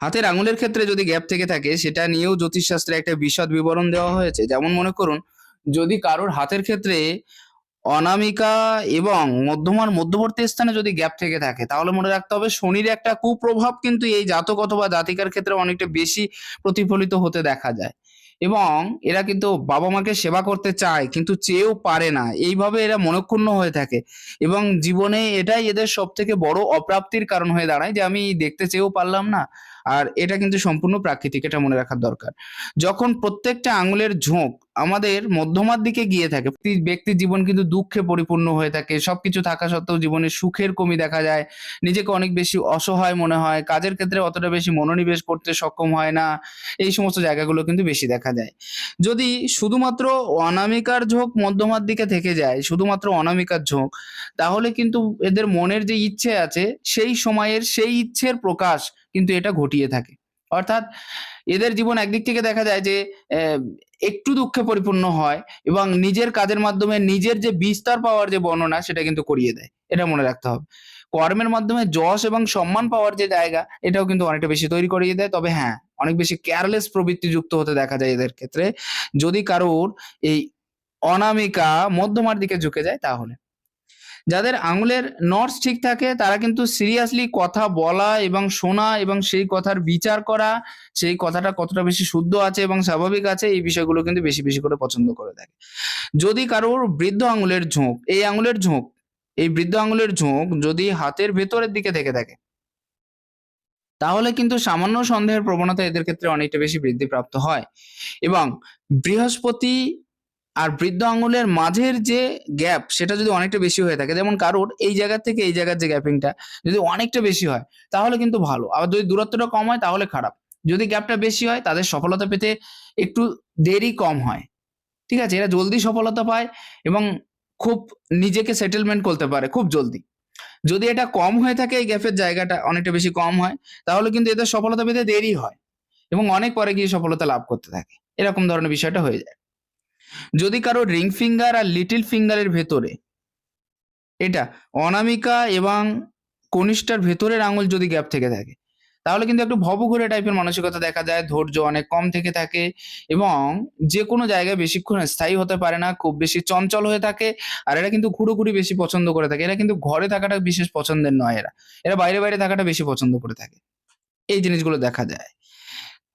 হাতের আঙুলের ক্ষেত্রে যদি গ্যাপ থেকে থাকে, সেটা নিয়েও জ্যোতিষশাস্ত্রে একটা বিশদ বিবরণ দেওয়া হয়েছে। যেমন মনে করুন, যদি কারোর হাতের ক্ষেত্রে অনামিকা এবং মধ্যমার মধ্যবর্তী স্থানে যদি গ্যাপ থেকে থাকে, তাহলে মনে রাখতে হবে শনির একটা কুপ্রভাব কিন্তু এই জাতক অথবা জাতিকার ক্ষেত্রে অনেকটা বেশি প্রতিফলিত হতে দেখা যায়। এবং এরা কিন্তু বাবা মাকে সেবা করতে চায়, কিন্তু চেয়েও পারে না। এইভাবে এরা মনক্ষুণ্ণ হয়ে থাকে এবং জীবনে এটাই এদের সব থেকে বড় অপ্রাপ্তির কারণ হয়ে দাঁড়ায় যে আমি দেখতে চেয়েও পারলাম না। আর এটা কিন্তু সম্পূর্ণ প্রাকৃতিক, এটা মনে রাখার দরকার। যখন প্রত্যেকটা আঙুলের ঝোঁক আমাদের মধ্যমার দিকে গিয়ে থাকে। ব্যক্তি- ব্যক্তির জীবন কিন্তু দুঃখে পরিপূর্ণ হয়ে থাকে। সবকিছু থাকা সত্ত্বেও জীবনে সুখের কমি দেখা যায়। নিজেকে অনেক বেশি অসহায় মনে হয়। কাজের ক্ষেত্রে অতটা বেশি মনোনিবেশ করতে সক্ষম হয় না। এই সমস্ত জায়গাগুলো কিন্তু বেশি দেখা যায়। যদি শুধুমাত্র অনামিকার ঝোঁক মধ্যমার দিকে থেকে যায়, শুধুমাত্র অনামিকার ঝোঁক, তাহলে কিন্তু এদের মনের যে ইচ্ছে আছে, সেই সময়ের সেই ইচ্ছের প্রকাশ কিন্তু এটা ঘটিয়ে থাকে। অর্থাৎ এদের জীবন একদিক থেকে দেখা যায় যে একটু দুঃখে পরিপূর্ণ হয় এবং নিজের কাজের মাধ্যমে নিজের যে বিস্তার পাওয়ার যে বর্ণনা, সেটা কিন্তু করিয়ে দেয়। এটা মনে রাখতে হবে। কর্মের মাধ্যমে যশ এবং সম্মান পাওয়ার যে জায়গা, এটাও কিন্তু অনেকটা বেশি তৈরি করিয়ে দেয়। তবে হ্যাঁ অনেক বেশি কেয়ারলেস প্রবৃত্তি যুক্ত হতে দেখা যায় এদের ক্ষেত্রে। যদি কারোর এই অনামিকা মধ্যমার দিকে ঝুঁকে যায়, তাহলে। যাদের আঙুলের নর্স ঠিক থাকে, তারা কিন্তু সিরিয়াসলি কথা বলা এবং শোনা এবং সেই কথার বিচার করা, সেই কথাটা কতটা বেশি শুদ্ধ আছে এবং স্বাভাবিক আছে, এই বিষয়গুলো কিন্তু বেশি বেশি করে পছন্দ করে থাকে। যদি কারোর বৃদ্ধ আঙুলের ঝোঁক, এই আঙুলের ঝোঁক, এই বৃদ্ধ আঙুলের ঝোঁক যদি হাতের ভেতরের দিকে থেকে থাকে, তাহলে কিন্তু সামান্য সন্দেহের প্রবণতা এদের ক্ষেত্রে অনেকটা বেশি বৃদ্ধিপ্রাপ্ত হয়। এবং বৃহস্পতি আর বৃদ্ধ আঙুলের মাঝের যে গ্যাপ সেটা যদি অনেকটা বেশি হয়ে থাকে, যেমন কারোর, এই জায়গা থেকে এই জায়গার যে গ্যাপিংটা যদি অনেকটা বেশি হয়, তাহলে কিন্তু ভালো। আবার যদি দূরত্বটা কম হয়, তাহলে খারাপ। যদি গ্যাপটা বেশি হয়, তাদের সফলতা পেতে একটু দেরি কম হয়। ঠিক আছে? এরা জলদি সফলতা পায় এবং খুব নিজেকে সেটেলমেন্ট করতে পারে, খুব জলদি। যদি এটা কম হয়ে থাকে, এই গ্যাপের জায়গাটা অনেকটা বেশি কম হয়, তাহলে কিন্তু এদের সফলতা পেতে দেরি হয় এবং অনেক পরে গিয়ে সফলতা লাভ করতে থাকে। এরকম ধরনের বিষয়টা হয়ে যায়। যদি কারও রিং ফিঙ্গার আর লিটিল ফিঙ্গারের ভেতরে, এটা অনামিকা এবং কনিষ্ঠার ভেতরের আঙুল যদি গ্যাপ থেকে থাকে, তাহলে কিন্তু একটু ভবঘুরে টাইপের মানসিকতা দেখা যায়, ধৈর্য অনেক কম থেকে থাকে এবং যে কোনো জায়গায় বেশিক্ষণ স্থায়ী হতে পারে না, খুব বেশি চঞ্চল হয়ে থাকে আর এরা কিন্তু ঘুরোঘুরি বেশি পছন্দ করে থাকে। এরা কিন্তু ঘরে থাকাটা বিশেষ পছন্দের নয় এরা এরা বাইরে বাইরে থাকাটা বেশি পছন্দ করে থাকে। এই জিনিসগুলো দেখা যায়।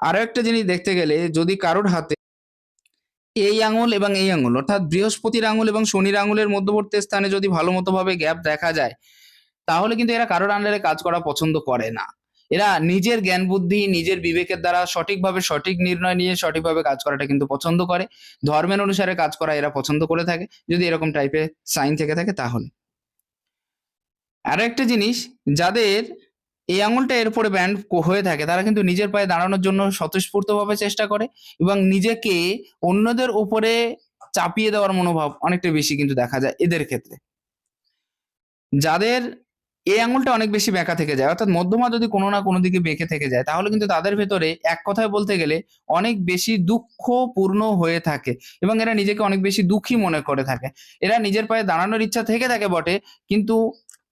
আরও একটা জিনিস দেখতে গেলে যদি কারোর হাতে এই আঙুল এবং এই আঙুল, অর্থাৎ বৃহস্পতির আঙুল এবং শনির আঙুলের মধ্যবর্তী স্থানে যদি ভালো মতো ভাবে গ্যাপ দেখা যায়, তাহলে কিন্তু এরা কারোর আন্ডারে কাজ করা পছন্দ করে না। এরা নিজের জ্ঞান বুদ্ধি, নিজের বিবেকের দ্বারা সঠিকভাবে সঠিক নির্ণয় নিয়ে সঠিকভাবে কাজ করাটা কিন্তু পছন্দ করে। ধর্মের অনুসারে কাজ করা এরা পছন্দ করে থাকে। যদি এরকম টাইপের সাইন থেকে থাকে তাহলে। আরও একটা জিনিস, যাদের এই আঙুলটা এরপরে ব্যান্ড হয়ে থাকে। তারা কিন্তু নিজের পায়ে দাঁড়ানোর জন্য স্বতঃস্ফূর্তভাবে চেষ্টা করে এবং নিজেকে অন্যদের উপরে চাপিয়ে দেওয়ার মনোভাব অনেকটা বেশি কিন্তু দেখা যায় এদের ক্ষেত্রে। যাদের এই আঙুলটা অনেক বেশি বেঁকা থেকে যায়, অর্থাৎ মধ্যমা যদি কোনো না কোনো দিকে বেঁকে থেকে যায়, তাহলে কিন্তু তাদের ভেতরে এক কথায় বলতে গেলে অনেক বেশি দুঃখপূর্ণ হয়ে থাকে এবং এরা নিজেকে অনেক বেশি দুঃখী মনে করে থাকে। এরা নিজের পায়ে দাঁড়ানোর ইচ্ছা থেকে থাকে বটে, কিন্তু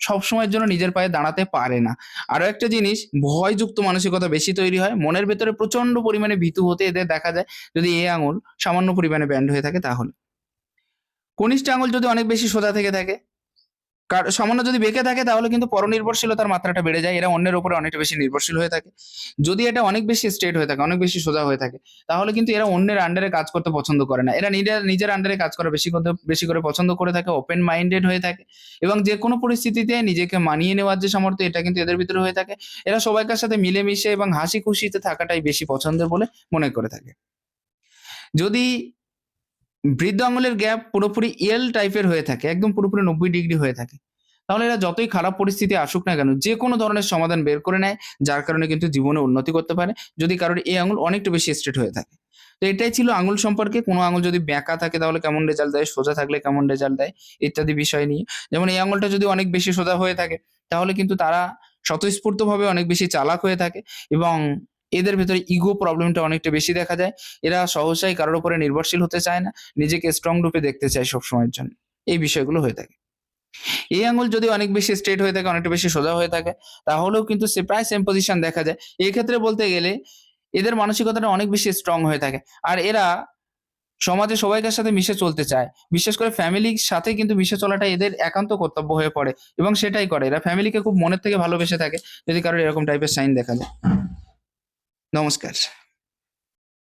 সবসময়ের জন্য নিজের পায়ে দাঁড়াতে পারে না। আরও একটা জিনিস, ভয়যুক্ত মানসিকতা বেশি তৈরি হয়। মনের ভেতরে প্রচণ্ড পরিমাণে ভীতু হতে এদের দেখা যায়। যদি এ আঙুল সামান্য পরিমাণে ব্যান্ড হয়ে থাকে তাহলে। কনিষ্ঠ আঙুল যদি অনেক বেশি সোজা থেকে থাকে সামান্য যদি বেঁকে থাকে, তাহলে কিন্তু পরনির্ভরশীলতার মাত্রাটা বেড়ে যায়। এরা অন্যের উপরে অনেকটা বেশি নির্ভরশীল হয়ে থাকে। যদি এটা অনেক বেশি স্ট্রেট হয়ে থাকে, অনেক বেশি সোজা হয়ে থাকে, তাহলে কিন্তু এরা অন্যের আন্ডারে কাজ করতে পছন্দ করে না। এরা নিজের নিজের আন্ডারে কাজ করা বেশি করতে, বেশি করে পছন্দ করে থাকে ওপেন মাইন্ডেড হয়ে থাকে এবং যে কোনো পরিস্থিতিতে নিজেকে মানিয়ে নেওয়ার যে সামর্থ্য, এটা কিন্তু এদের ভিতরে হয়ে থাকে। এরা সবাইকার সাথে মিলেমিশে এবং হাসি খুশিতে থাকাটাই বেশি পছন্দের বলে মনে করে থাকে। যদি বৃদ্ধ আঙুলের গ্যাপ পুরোপুরি এল টাইপের হয়ে থাকে, একদম পুরোপুরি নব্বই ডিগ্রি হয়ে থাকে। তাহলে এরা যতই খারাপ পরিস্থিতি আসুক না কেন, যে কোনো ধরনের সমাধান বের করে নেয়, যার কারণে কিন্তু জীবনে উন্নতি করতে পারে, যদি কারোর এই আঙুল অনেকটা বেশি স্ট্রেট হয়ে থাকে। তো এটাই ছিল আঙুল সম্পর্কে, কোনো আঙুল যদি ব্যাঁকা থাকে তাহলে কেমন রেজাল্ট দেয়, সোজা থাকলে কেমন রেজাল্ট দেয়, ইত্যাদি বিষয় নিয়ে। যেমন এই আঙুলটা যদি অনেক বেশি সোজা হয়ে থাকে, তাহলে কিন্তু তারা স্বতঃস্ফূর্তভাবে অনেক বেশি চালাক হয়ে থাকে এবং এদের ভেতরে ইগো প্রবলেমটা অনেকটা বেশি দেখা যায়। এরা সহসাই কারোর উপরে নির্ভরশীল হতে চায় না, নিজেকে স্ট্রং রূপে দেখতে চায় সব সময়ের জন্য। এই বিষয়গুলো হয়ে থাকে। এই আঙুল যদি অনেক বেশি স্ট্রেট হয়ে থাকে, অনেকটা বেশি সোজা হয়ে থাকে, তাহলেও কিন্তু সে প্রায় সেম পজিশন দেখা যায়। এই ক্ষেত্রে বলতে গেলে, এদের মানসিকতাটা অনেক বেশি স্ট্রং হয়ে থাকে। আর এরা সমাজে সবাইকার সাথে মিশে চলতে চায়। বিশেষ করে ফ্যামিলির সাথে কিন্তু মিশে চলাটা এদের একান্ত কর্তব্য হয়ে পড়ে এবং সেটাই করে। এরা ফ্যামিলিকে খুব মনের থেকে ভালোবেসে থাকে, যদি কারোর এরকম টাইপের সাইন দেখা যায়। নমস্কার।